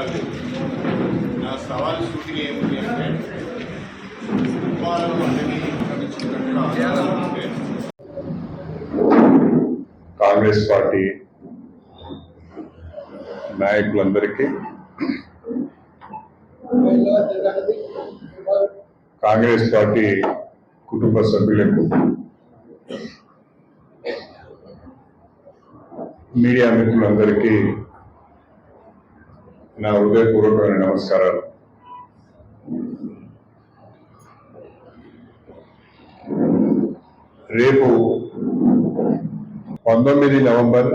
కాదు. నా సవాల్ సూటిగా ఏముంది అంటే కుటుంబాలను అందరినీ కాంగ్రెస్ పార్టీ నాయకులందరికీ కాంగ్రెస్ పార్టీ కుటుంబ సభ్యులకు మీడియా మిత్రులందరికీ నా హృదయపూర్వకమైన నమస్కారాలు. రేపు పంతొమ్మిది నవంబర్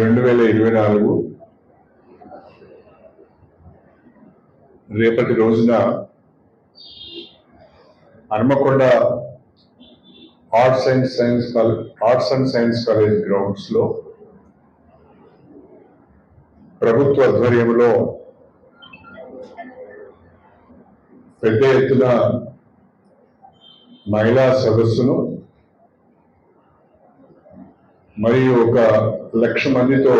రెండు వేల ఇరవై నాలుగు రేపటి రోజున Hanamkonda arts and science college arts and science college గ్రౌండ్స్లో ప్రభుత్వ ఆధ్వర్యంలో పెద్ద ఎత్తున మహిళా సదస్సును మరియు ఒక లక్ష మందితో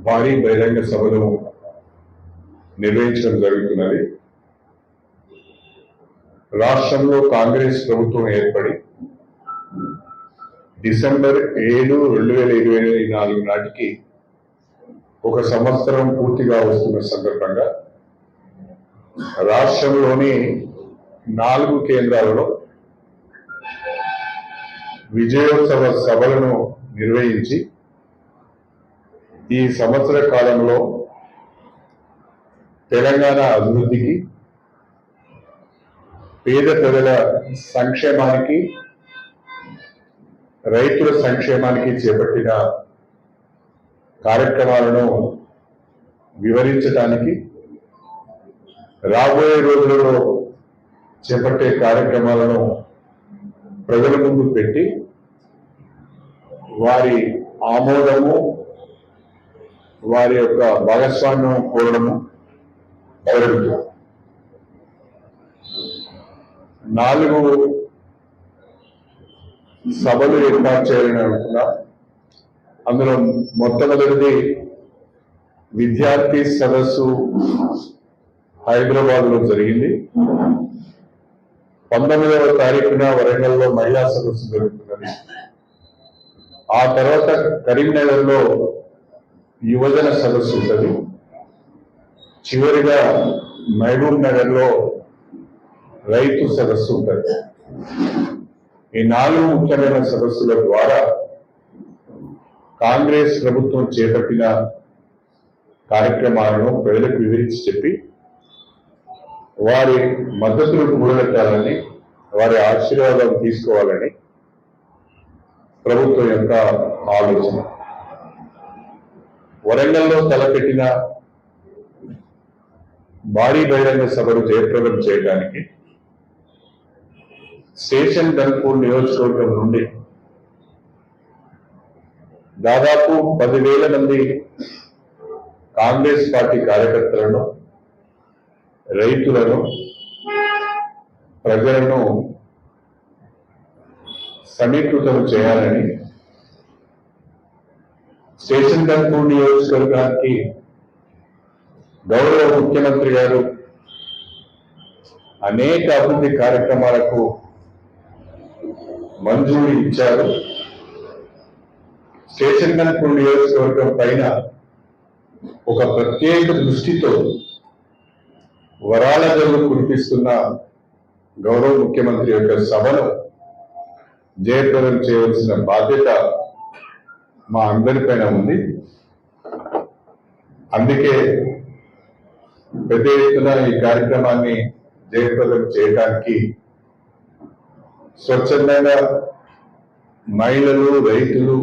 భారీ బహిరంగ సభను నిర్వహించడం జరుగుతున్నది. రాష్ట్రంలో కాంగ్రెస్ ప్రభుత్వం ఏర్పడి డిసెంబర్ ఏడు రెండు వేల ఇరవై నాలుగు నాటికి ఒక సంవత్సరం పూర్తిగా వస్తున్న సందర్భంగా రాష్ట్రంలోని నాలుగు కేంద్రాలలో విజయోత్సవ సభలను నిర్వహించి ఈ సంవత్సర కాలంలో తెలంగాణ అభివృద్ధికి పేద ప్రజల సంక్షేమానికి రైతుల సంక్షేమానికి చేపట్టిన కార్యక్రమాలను వివరించడానికి రాబోయే రోజులలో చేపట్టే కార్యక్రమాలను ప్రజల ముందు పెట్టి వారి ఆమోదము వారి యొక్క భాగస్వామ్యం కోరడము జరుగుతుంది. నాలుగు సభలు ఏర్పాటు చేయాలని అనుకున్నా అందులో మొట్టమొదటిది విద్యార్థి సదస్సు హైదరాబాద్లో జరిగింది. పంతొమ్మిదవ తారీఖున వరంగల్లో మహిళా సదస్సు జరుగుతున్నది. ఆ తర్వాత కరీంనగర్లో యువజన సదస్సు ఉంటుంది. చివరిగా మహబూబ్ నగర్లో రైతు సదస్సు ఉంటుంది. ఈ నాలుగు ముఖ్యమైన సదస్సుల ద్వారా కాంగ్రెస్ ప్రభుత్వం చేపట్టిన కార్యక్రమాలను ప్రజలకు వివరించి చెప్పి వారి మద్దతును కూడగట్టాలని వారి ఆశీర్వాదం తీసుకోవాలని ప్రభుత్వం యొక్క ఆలోచన. వరంగల్లో తలపెట్టిన భారీ బహిరంగ సభను జయప్రదం చేయడానికి స్టేషన్ గన్పూర్ నియోజకవర్గం నుండి దాదాపు పదివేల మంది కాంగ్రెస్ పార్టీ కార్యకర్తలను రైతులను ప్రజలను సమీకృతం చేయాలని స్టేషన్ గన్పూర్ నియోజకవర్గానికి గౌరవ ముఖ్యమంత్రి గారు అనేక అభివృద్ధి కార్యక్రమాలకు మంజూరు ఇచ్చారు. స్టేషన్ గన్పూర్ నియోజకవర్గం పైన ఒక ప్రత్యేక దృష్టితో వరాల జల్లు కురిపిస్తున్న గౌరవ ముఖ్యమంత్రి యొక్క సభను జయప్రదం చేయవలసిన బాధ్యత మా అందరిపైన ఉంది. అందుకే పెద్ద ఎత్తున ఈ కార్యక్రమాన్ని జయప్రదం చేయడానికి స్వచ్ఛందంగా మహిళలు రైతులు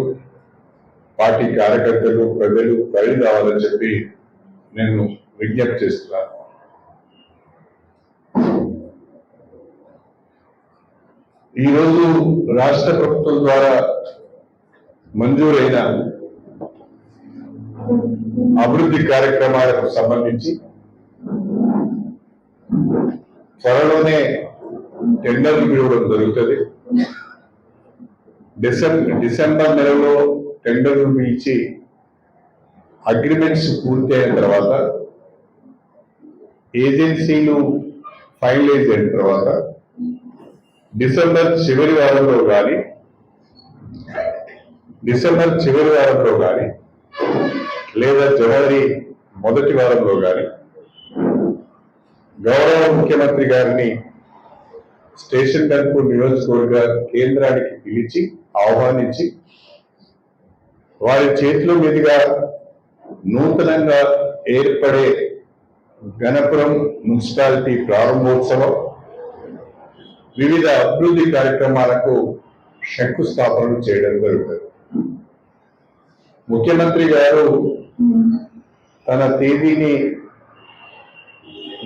పార్టీ కార్యకర్తలు ప్రజలు బయలు రావాలని చెప్పి నేను విజ్ఞప్తి చేస్తున్నాను ఈరోజు రాష్ట్ర ప్రభుత్వం ద్వారా మంజూరైన అభివృద్ధి కార్యక్రమాలకు సంబంధించి త్వరలోనే టెండర్లు పిలవడం జరుగుతుంది. డిసెంబర్ డిసెంబర్ నెలలో టెండర్లు పిలిచి అగ్రిమెంట్స్ పూర్తయిన తర్వాత ఏజెన్సీలు ఫైనలైజ్ అయిన తర్వాత డిసెంబర్ చివరి వారంలో కానీ డిసెంబర్ చివరి వారంలో కానీ లేదా జనవరి మొదటి వారంలో కానీ గౌరవ ముఖ్యమంత్రి గారిని స్టేషన్ కన్పూర్ నియోజకవర్గ కేంద్రానికి పిలిచి ఆహ్వానించి వారి చేతుల మీదుగా నూతనంగా ఏర్పడే గణపురం మున్సిపాలిటీ ప్రారంభోత్సవం వివిధ అభివృద్ధి కార్యక్రమాలకు శంకుస్థాపనలు చేయడం జరుగుతుంది. ముఖ్యమంత్రి గారు తన తేదీని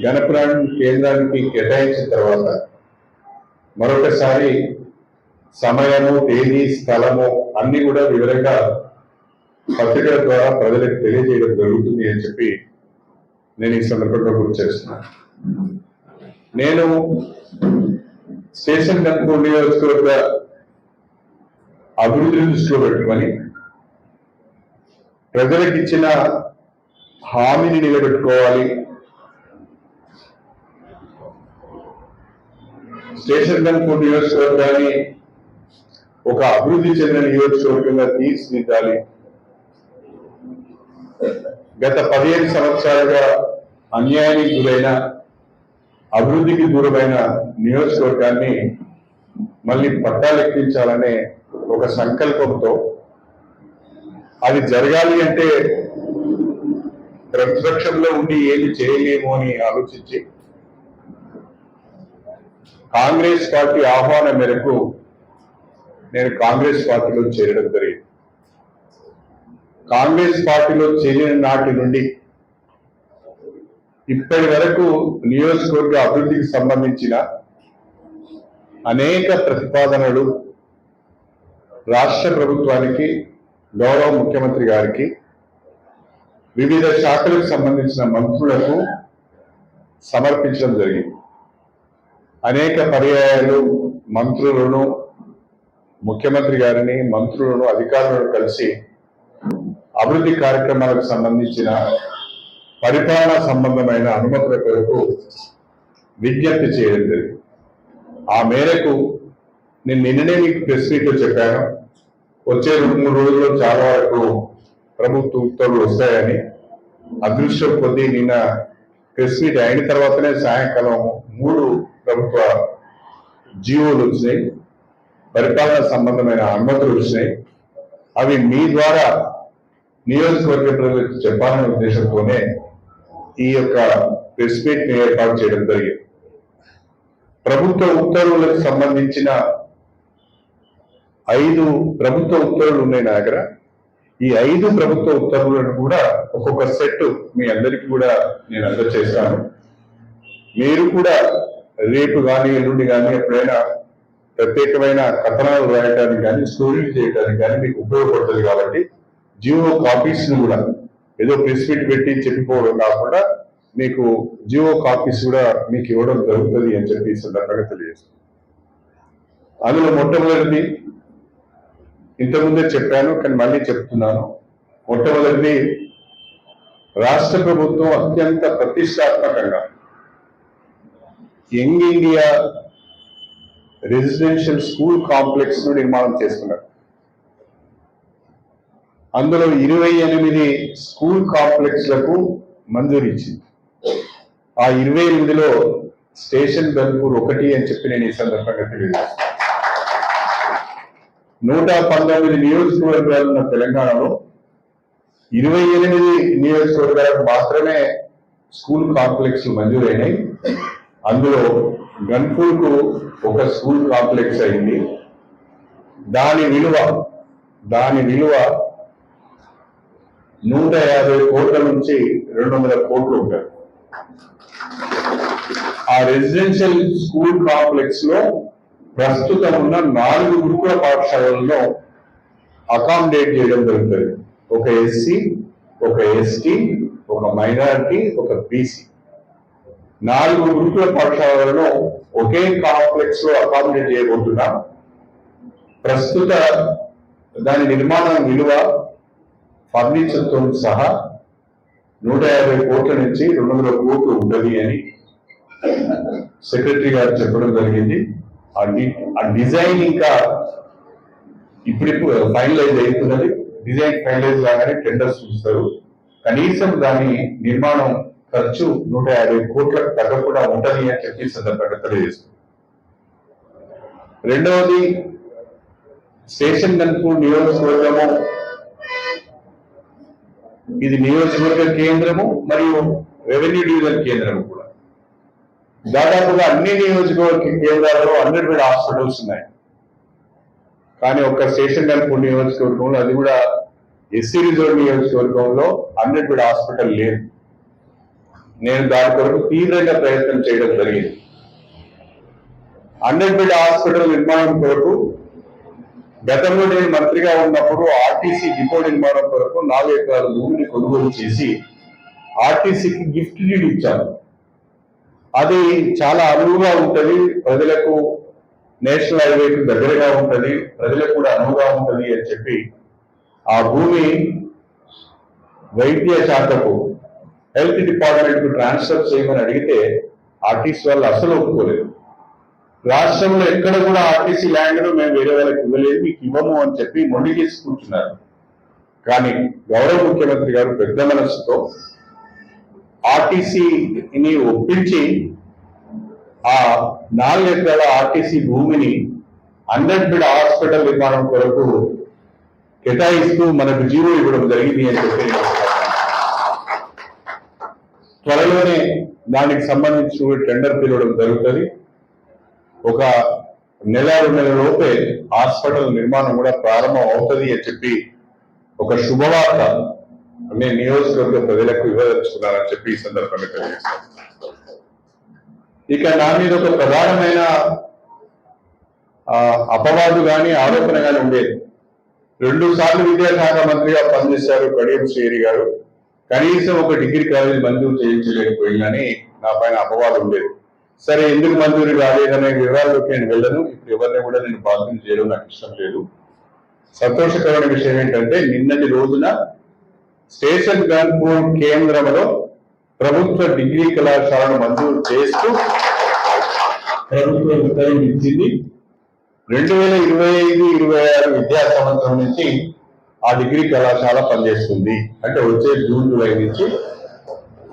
గణపురం కేంద్రానికి కేటాయించిన తర్వాత మరొకసారి సమయము తేదీ స్థలము అన్ని కూడా వివరంగా పత్రికల ద్వారా ప్రజలకు తెలియజేయడం జరుగుతుంది అని చెప్పి నేను ఈ సందర్భంగా గుర్తు చేస్తున్నాను నేను స్టేషన్ కనుక నియోజకవర్గ అభివృద్ధిని దృష్టిలో పెట్టుకొని ప్రజలకు ఇచ్చిన హామీని నిలబెట్టుకోవాలి. స్టేషన్ కనుక నియోజకవర్గాన్ని ఒక అభివృద్ధి చెందిన నియోజకవర్గంగా తీర్చిదిద్దాలి. గత పదిహేను సంవత్సరాలుగా అన్యాయానికి గురైన అభివృద్ధికి దూరమైన నియోజకవర్గాన్ని మళ్ళీ పట్టాలెక్కించాలనే ఒక సంకల్పంతో అది జరగాలి అంటే ప్రతిపక్షంలో ఉండి ఏది చేయలేము అని ఆలోచించి కాంగ్రెస్ పార్టీ ఆహ్వానం మేరకు నేను కాంగ్రెస్ పార్టీలో చేరడం జరిగింది. కాంగ్రెస్ పార్టీలో చేరిన నాటి నుండి ఇప్పటి వరకు నియోజకవర్గ అభివృద్ధికి సంబంధించిన అనేక ప్రతిపాదనలు రాష్ట్ర ప్రభుత్వానికి గౌరవ ముఖ్యమంత్రి గారికి వివిధ శాఖలకు సంబంధించిన మంత్రులకు సమర్పించడం జరిగింది. అనేక పర్యాయాలు మంత్రులను ముఖ్యమంత్రి గారిని మంత్రులను అధికారులను కలిసి అభివృద్ధి కార్యక్రమాలకు సంబంధించిన పరిపాలన సంబంధమైన అనుమతుల కొరకు విజ్ఞప్తి చేయడం జరిగింది. ఆ మేరకు నేను నిన్ననే మీకు ప్రెస్ మీట్లో చెప్పాను. వచ్చే రెండు మూడు రోజుల్లో చాలా వరకు ప్రభుత్వ ఉత్తర్వులు వస్తాయని. అదృష్టం కొద్దీ నిన్న ప్రెస్ మీట్ అయిన తర్వాతనే సాయంకాలం మూడు ప్రభుత్వ జీవోలు వచ్చినాయి. పరిపాలన సంబంధమైన అనుమతులు వచ్చినాయి. అవి మీ ద్వారా నియోజకవర్గ ప్రజలకు చెప్పాలనే ఉద్దేశంతోనే ఈ యొక్క ప్రెస్ మీట్ని ఏర్పాటు చేయడం జరిగింది. ప్రభుత్వ ఉత్తర్వులకు సంబంధించిన ఐదు ప్రభుత్వ ఉత్తర్వులు ఉన్నాయి నా దగ్గర ఈ ఐదు ప్రభుత్వ ఉత్తర్వులను కూడా ఒక్కొక్క సెట్ మీ అందరికీ కూడా నేను అందజేస్తాను. మీరు కూడా రేపు కానీ ఎల్లుండి కానీ ఎప్పుడైనా ప్రత్యేకమైన కథనాలు రాయడానికి కానీ స్టోరీలు చేయడానికి కానీ మీకు ఉపయోగపడుతుంది కాబట్టి జియో కాపీస్ను కూడా ఏదో ప్రెస్ మీట్ పెట్టి చెప్పిపోవడం కాకుండా మీకు జియో కాపీస్ కూడా మీకు ఇవ్వడం జరుగుతుంది అని చెప్పి సందర్భంగా తెలియజేస్తాను అందులో మొట్టమొదటిది ఇంతకుముందే చెప్పాను కానీ మళ్ళీ చెప్తున్నాను. మొట్టమొదటిది రాష్ట్ర ప్రభుత్వం అత్యంత ప్రతిష్టాత్మకంగా యంగ్ ఇండియా రెసిడెన్షియల్ స్కూల్ కాంప్లెక్స్ను నిర్మాణం చేస్తున్నారు అందులో ఇరవై ఎనిమిది స్కూల్ కాంప్లెక్స్లకు మంజూరు ఇచ్చింది ఆ ఇరవై ఎనిమిదిలో స్టేషన్ బెల్పూర్ ఒకటి అని చెప్పి నేను ఈ సందర్భంగా తెలియజేస్తాను నూట పంతొమ్మిది నియోజకవర్గాలు ఉన్న తెలంగాణలో ఇరవై ఎనిమిది నియోజకవర్గాలకు మాత్రమే స్కూల్ కాంప్లెక్స్ మంజూరైనాయి. అందులో గన్పూర్కు ఒక స్కూల్ కాంప్లెక్స్ అయింది. దాని విలువ దాని విలువ నూట యాభై కోట్ల నుంచి రెండు వందల కోట్లు ఉంటాయి. ఆ రెసిడెన్షియల్ స్కూల్ కాంప్లెక్స్లో ప్రస్తుతం ఉన్న నాలుగు గురుకుల పాఠశాలలను అకామిడేట్ చేయడం జరుగుతుంది. ఒక ఎస్సీ ఒక ఎస్టీ ఒక మైనారిటీ ఒక బీసీ. నాలుగు గురుకుల పాఠశాలలను ఒకే కాంప్లెక్స్లో అకామిడేట్ చేయబోతున్నాం. ప్రస్తుత దాని నిర్మాణం విలువ ఫర్నిచర్తో సహా నూట యాభై కోట్ల నుంచి రెండు వందల కోట్లు ఉంటుంది అని సెక్రటరీ గారు చెప్పడం జరిగింది. ఆ డి- ఆ డిజైన్ ఇంకా ఇప్పుడిప్పుడు ఫైనలైజ్ అవుతున్నది డిజైన్ ఫైనలైజ్ కాగానే టెండర్స్ చూస్తారు. కనీసం దాని నిర్మాణం ఖర్చు నూట యాభై కోట్లకు తగ్గకుండా ఉంటది అని చెప్పి సందర్భంగా తెలియజేస్తుంది. రెండవది స్టేషన్ కనుక నియోజకవర్గము ఇది నియోజకవర్గ కేంద్రము మరియు రెవెన్యూ డివిజన్ కేంద్రము కూడా. దాదాపుగా అన్ని నియోజకవర్గ కేంద్రాల్లో హండ్రెడ్ బెడ్ హాస్పిటల్స్ ఉన్నాయి. కానీ ఒక్క స్టేషన్ గన్పూర్ నియోజకవర్గంలో అది కూడా ఎస్సీ రిజర్వ్ నియోజకవర్గంలో హండ్రెడ్ బెడ్ హాస్పిటల్ లేదు. నేను దాని కొరకు తీవ్రంగా ప్రయత్నం చేయడం జరిగింది. హండ్రెడ్ బెడ్ హాస్పిటల్ నిర్మాణం కొరకు గతంలో నేను మంత్రిగా ఉన్నప్పుడు ఆర్టీసీ డిపో నిర్మాణం కొరకు నాలుగు ఎకరాల భూమిని కొనుగోలు చేసి ఆర్టీసీకి గిఫ్ట్ డీడ్ ఇచ్చాను. అది చాలా అనువుగా ఉంటది ప్రజలకు నేషనల్ హైవేకి దగ్గరగా ఉంటది ప్రజలకు కూడా అనువుగా ఉంటది అని చెప్పి ఆ భూమి వైద్య శాఖకు హెల్త్ డిపార్ట్మెంట్కు ట్రాన్స్ఫర్ చేయమని అడిగితే ఆర్టీసీ వాళ్ళు అసలు ఒప్పుకోలేదు. రాష్ట్రంలో ఎక్కడ కూడా ఆర్టీసీ ల్యాండ్ మేము వేరే వాళ్ళకి ఇవ్వలేదు మీకు ఇవ్వము అని చెప్పి మొండి చేసుకుంటున్నారు కానీ గౌరవ ముఖ్యమంత్రి గారు పెద్ద మనస్సుతో ఆర్టీసీని ఒప్పించి ఆ నాలుగు ఎకరాల ఆర్టీసీ భూమిని హండ్రెడ్ హాస్పిటల్ నిర్మాణం కొరకు కేటాయిస్తూ మనకు జీవో ఇవ్వడం జరిగింది అని చెప్పి త్వరలోనే దానికి సంబంధించి టెండర్ పిలవడం జరుగుతుంది. ఒక నెల రెండు నెలల లోపే హాస్పిటల్ నిర్మాణం కూడా ప్రారంభం అవుతుంది అని చెప్పి ఒక శుభవార్త నేను నియోజకవర్గ ప్రజలకు ఇవ్వదలుచుకున్నానని చెప్పి ఈ సందర్భంగా తెలియజేస్తాను. ఇక నా మీద ఒక ప్రధానమైన ఆ, అపవాదు కానీ ఆరోపణ కానీ ఉండేది. రెండు సార్లు విద్యాశాఖ మంత్రిగా పనిచేశారు కడియం శ్రీహరి గారు. కనీసం ఒక డిగ్రీ కాలేజ్ మంజూరు చేయించలేకపోయిందని నా పైన అపవాదం ఉండేది. సరే ఎందుకు మంజూరు కాలేదనే వివరాల్లోకి నేను వెళ్ళను. ఇప్పుడు ఎవరిని కూడా నేను బాధ్యత చేయడం నాకు ఇష్టం లేదు. సంతోషకరమైన విషయం ఏంటంటే నిన్నటి రోజున స్టేషన్ గన్పూర్ కేంద్రంలో ప్రభుత్వ డిగ్రీ కళాశాలను మంజూరు చేస్తూ ప్రభుత్వం ఉత్తర్వులు ఇచ్చింది. రెండు వేల ఇరవై ఐదు ఇరవై ఆరు విద్యా సంవత్సరం నుంచి ఆ డిగ్రీ కళాశాల పనిచేస్తుంది. అంటే వచ్చే జూన్ జూలై నుంచి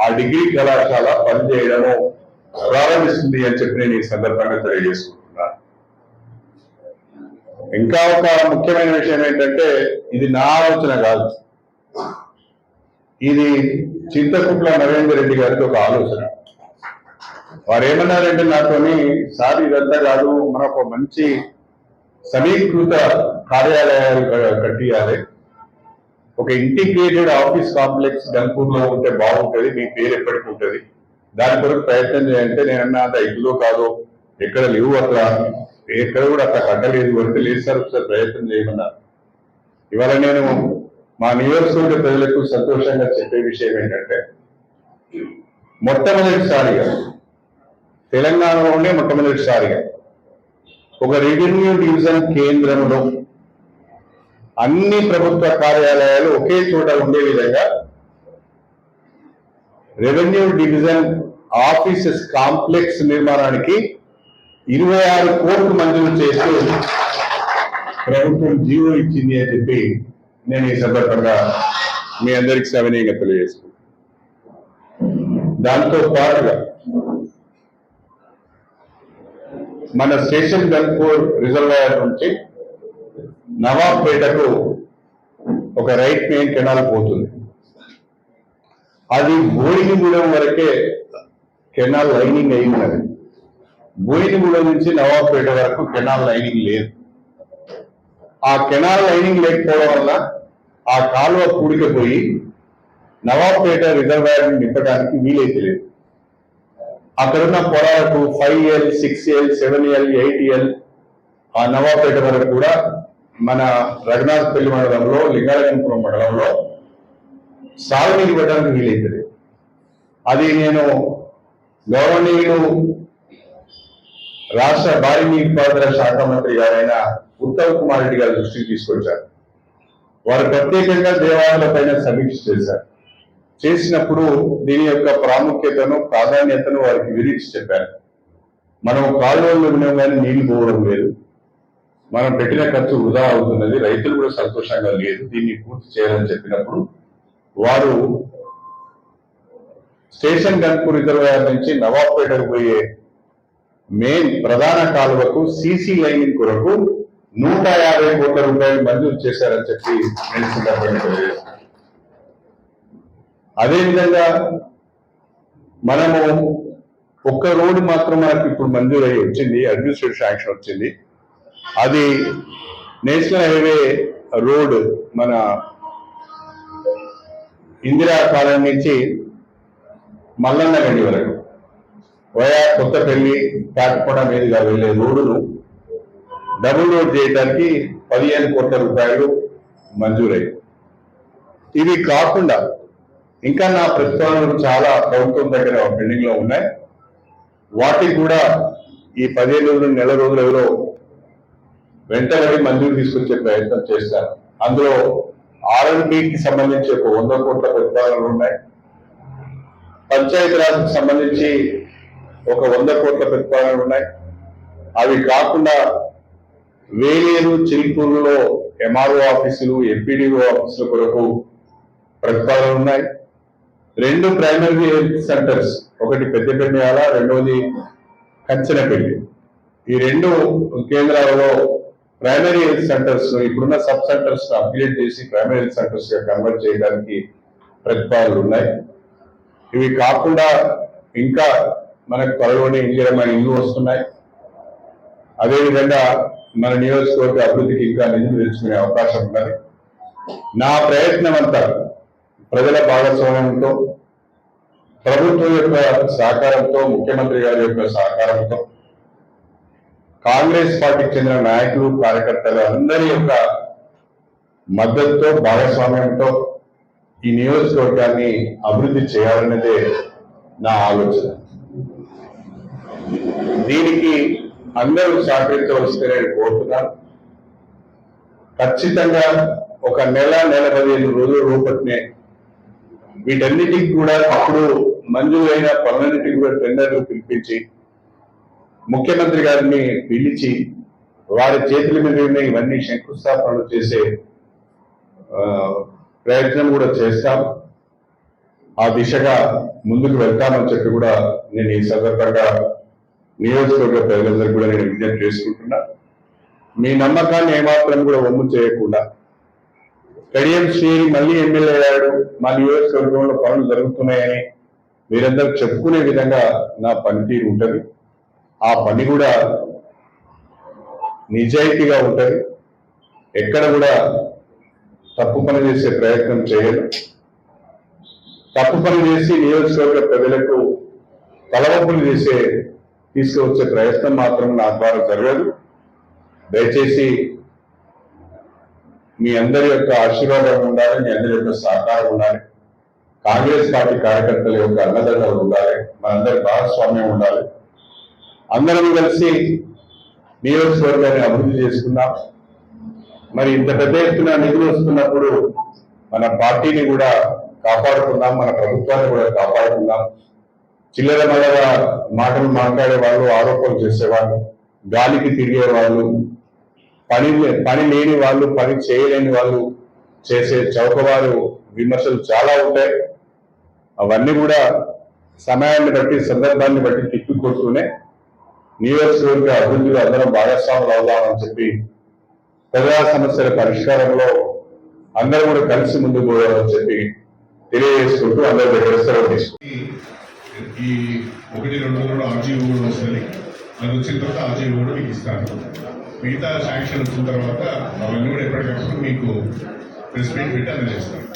ఆ డిగ్రీ కళాశాల పనిచేయడము ప్రారంభిస్తుంది అని చెప్పి నేను ఈ సందర్భంగా తెలియజేసుకుంటున్నాను. ఇంకా ఒక ముఖ్యమైన విషయం ఏంటంటే ఇది నా ఆలోచన కాదు. ఇది చింతకుంట్ల నరేందర్ రెడ్డి గారికి ఒక ఆలోచన. వారు ఏమన్నారంటే నాతోని సార్ ఇదంతా కాదు మనకు ఒక మంచి సమీకృత కార్యాలయాలు కట్టియాలి. ఒక ఇంటిగ్రేటెడ్ ఆఫీస్ కాంప్లెక్స్ గన్పూర్లో ఉంటే బాగుంటది మీ పేరు ఎప్పటికి ఉంటది. దాని కొరకు ప్రయత్నం చేయంటే నేను అన్నా అంత ఇదిలో కాదు ఎక్కడ లేవు అక్కడ ఎక్కడ కూడా అక్కడ కట్టలేదు అంటే లేదు సార్ ఒకసారి ప్రయత్నం చేయమన్నారు. ఇవాళ నేను మా నియోజకవర్గ ప్రజలకు సంతోషంగా చెప్పే విషయం ఏంటంటే మొట్టమొదటిసారిగా తెలంగాణలోనే మొట్టమొదటిసారిగా ఒక రెవెన్యూ డివిజన్ కేంద్రంలో అన్ని ప్రభుత్వ కార్యాలయాలు ఒకే చోట ఉండే విధంగా రెవెన్యూ డివిజన్ ఆఫీసెస్ కాంప్లెక్స్ నిర్మాణానికి ఇరవై ఆరు కోట్లు మంజూరు చేస్తూ ప్రభుత్వం జీవో ఇచ్చింది అని చెప్పి నేను ఈ సందర్భంగా మీ అందరికి సవినీయంగా తెలియజేస్తున్నాను. దాంతో పాటుగా మన స్టేషన్ గన్పూర్ రిజర్వాయర్ నుంచి నవాబ్పేటకు ఒక రైట్ మెయిన్ కెనాల్ పోతుంది. అది బోయినగూడెం వరకే కెనాల్ లైనింగ్ అయి ఉన్నది. బోయినగూడెం నుంచి నవాబ్పేట వరకు కెనాల్ లైనింగ్ లేదు. ఆ కెనాల్ లైనింగ్ లేకపోవడం వల్ల ఆ కాలువ కూడికపోయి నవాబ్పేట రిజర్వాయర్ నింపడానికి వీలైతే లేదు. అక్కడున్న పొలాలకు five L six L seven L eight L ఆ నవాబ్పేట వరకు కూడా మన రఘునాథపల్లి మండలంలో లింగాలగంపురం మండలంలో సాగునీరు ఇవ్వడానికి వీలైతుంది అది నేను గౌరవనీయులు రాష్ట్ర భారీ నీటిపారుదల శాఖ మంత్రి గారైన ఉత్తమ్ కుమార్ రెడ్డి గారి దృష్టికి తీసుకొచ్చారు. వారు ప్రత్యేకంగా దేవాలయాల పైన సమీక్ష చేశారు. చేసినప్పుడు దీని యొక్క ప్రాముఖ్యతను ప్రాధాన్యతను వారికి విధించి చెప్పారు. మనం కాలువల్లో వినడం నీళ్ళు పోవడం లేదు. మనం పెట్టిన ఖర్చు వృధా అవుతున్నది. రైతులు కూడా సంతోషంగా లేదు దీన్ని పూర్తి చేయాలని చెప్పినప్పుడు వారు స్టేషన్ గన్పూర్ రిజర్వాయర్ నుంచి నవాబ్పేటకు పోయే మెయిన్ ప్రధాన కాలువకు సీసీ లైనింగ్ కొరకు నూట యాభై కోట్ల రూపాయలు మంజూరు చేశారని చెప్పి నేను సందర్భంగా అదేవిధంగా మనము ఒక్క రోడ్డు మాత్రం మనకు ఇప్పుడు మంజూరు అయ్యి వచ్చింది అడ్మినిస్ట్రేటివ్ శాంక్షన్ వచ్చింది. అది నేషనల్ హైవే రోడ్ మన ఇందిరా కాలం నుంచి మల్లన్న గడి వరకు. వయా కొత్తపల్లి కాకికొండ మీదుగా వెళ్ళే రోడ్డును. డబుల్ రోడ్ చేయడానికి పదిహేను కోట్ల రూపాయలు మంజూరయ్యాయి ఇవి కాకుండా ఇంకా నా ప్రస్తావనలు చాలా ప్రభుత్వం దగ్గర పెండింగ్లో ఉన్నాయి. వాటికి కూడా ఈ పదిహేను రోజులు నెల రోజులు ఎవరో వెంటనే మంజూరు తీసుకొచ్చే ప్రయత్నం చేస్తారు. అందులో ఆర్ఎండ్బికి సంబంధించి ఒక వంద కోట్ల ప్రతిపాదనలు ఉన్నాయి. పంచాయతీరాజ్కి సంబంధించి ఒక వంద కోట్ల ప్రతిపాదనలు ఉన్నాయి. అవి కాకుండా వేలేరు చిలుకూరులో ఎంఆర్ఓ ఆఫీసులు ఎంపీడీఓ ఆఫీసుల కొరకు ప్రతిపాదనలు ఉన్నాయి. రెండు ప్రైమరీ హెల్త్ సెంటర్స్ ఒకటి పెద్దపెండియాల రెండవది కంచెనపల్లి. ఈ రెండు కేంద్రాలలో ప్రైమరీ హెల్త్ సెంటర్స్ ఇప్పుడున్న సబ్ సెంటర్స్ అప్గ్రేడ్ చేసి ప్రైమరీ హెల్త్ సెంటర్స్గా కన్వర్ట్ చేయడానికి ప్రతిపాదనలు ఉన్నాయి. ఇవి కాకుండా ఇంకా మనకు త్వరలోనే ఇందిరమైన ఇల్లు వస్తున్నాయి. అదేవిధంగా మన నియోజకవర్గ అభివృద్ధికి ఇంకా నిధులు తెచ్చుకునే అవకాశం ఉన్నది. నా ప్రయత్నం అంతా ప్రజల భాగస్వామ్యంతో ప్రభుత్వం యొక్క సహకారంతో ముఖ్యమంత్రి గారి యొక్క సహకారంతో కాంగ్రెస్ పార్టీకి చెందిన నాయకులు కార్యకర్తలు అందరి యొక్క మద్దతుతో భాగస్వామ్యంతో ఈ నియోజకవర్గాన్ని అభివృద్ధి చేయాలన్నదే నా ఆలోచన. దీనికి అందరూ సహకరించవలసిందని నేను కోరుతున్నాను ఖచ్చితంగా ఒక నెల నెల పదిహేను రోజుల రూపట్నే వీటన్నిటికి కూడా అప్పుడు మంజూరైన పనులన్నిటికీ కూడా టెండర్లు పిలిపించి ముఖ్యమంత్రి గారిని పిలిచి వారి చేతుల మీదనే ఇవన్నీ శంకుస్థాపనలు చేసే ప్రయత్నం కూడా చేస్తాం. ఆ దిశగా ముందుకు వెళ్తామని చెప్పి కూడా నేను ఈ సందర్భంగా నియోజకవర్గ ప్రజలందరికీ కూడా నేను విజ్ఞప్తి చేసుకుంటున్నా. మీ నమ్మకాన్ని ఏమాత్రం కూడా వమ్ము చేయకుండా కడియం శ్రీని మళ్ళీ ఎమ్మెల్యే అయ్యాడు మా నియోజకవర్గంలో పనులు జరుగుతున్నాయని మీరందరూ చెప్పుకునే విధంగా నా పనితీరు ఉంటుంది. ఆ పని కూడా నిజాయితీగా ఉంటుంది. ఎక్కడ కూడా తప్పు పని చేసే ప్రయత్నం చేయదు. తప్పు పని చేసి నియోజకవర్గ ప్రజలకు తలవంపులు చేసే తీసుకువచ్చే ప్రయత్నం మాత్రం నా ద్వారా జరగదు. దయచేసి మీ అందరి యొక్క ఆశీర్వాదం ఉండాలి మీ అందరి యొక్క సహకారం ఉండాలి. కాంగ్రెస్ పార్టీ కార్యకర్తల యొక్క అన్నదండలు ఉండాలి మనందరి భాగస్వామ్యం ఉండాలి. అందరం కలిసి నియోజకవర్గాన్ని అభివృద్ధి చేసుకున్నాం మరి ఇంత పెద్ద ఎత్తున నిధులు వస్తున్నప్పుడు మన పార్టీని కూడా కాపాడుకుందాం మన ప్రభుత్వాన్ని కూడా కాపాడుకుందాం. చిల్లర మల్లర మాటలు మాట్లాడే వాళ్ళు ఆరోపణలు చేసేవాళ్ళు గాలికి తిరిగే వాళ్ళు పని పని లేని వాళ్ళు పని చేయలేని వాళ్ళు చేసే చౌకవారు విమర్శలు చాలా ఉంటాయి. అవన్నీ కూడా సమయాన్ని బట్టి సందర్భాన్ని బట్టి తిప్పికొడుతూనే నియోజకవర్గ అభివృద్ధిలో అందరం భాగస్వాములు అవుదామని చెప్పి ప్రజా సమస్యల పరిష్కారంలో అందరూ కూడా కలిసి ముందుకు పోవాలని చెప్పి తెలియజేసుకుంటూ అందరి దగ్గర సెలవు తీసుకుంటాం ఈ ఒకటి రెండు కూడా ఆర్జీఓ కూడా వస్తుంది. అది వచ్చిన తర్వాత ఆర్జీఓ కూడా మీకు ఇస్తాను. మిగతా శాంక్షన్ వచ్చిన తర్వాత అవన్నీ కూడా ఎప్పటికప్పుడు మీకు ప్రెస్ మీట్ పెట్టి అందజేస్తాను.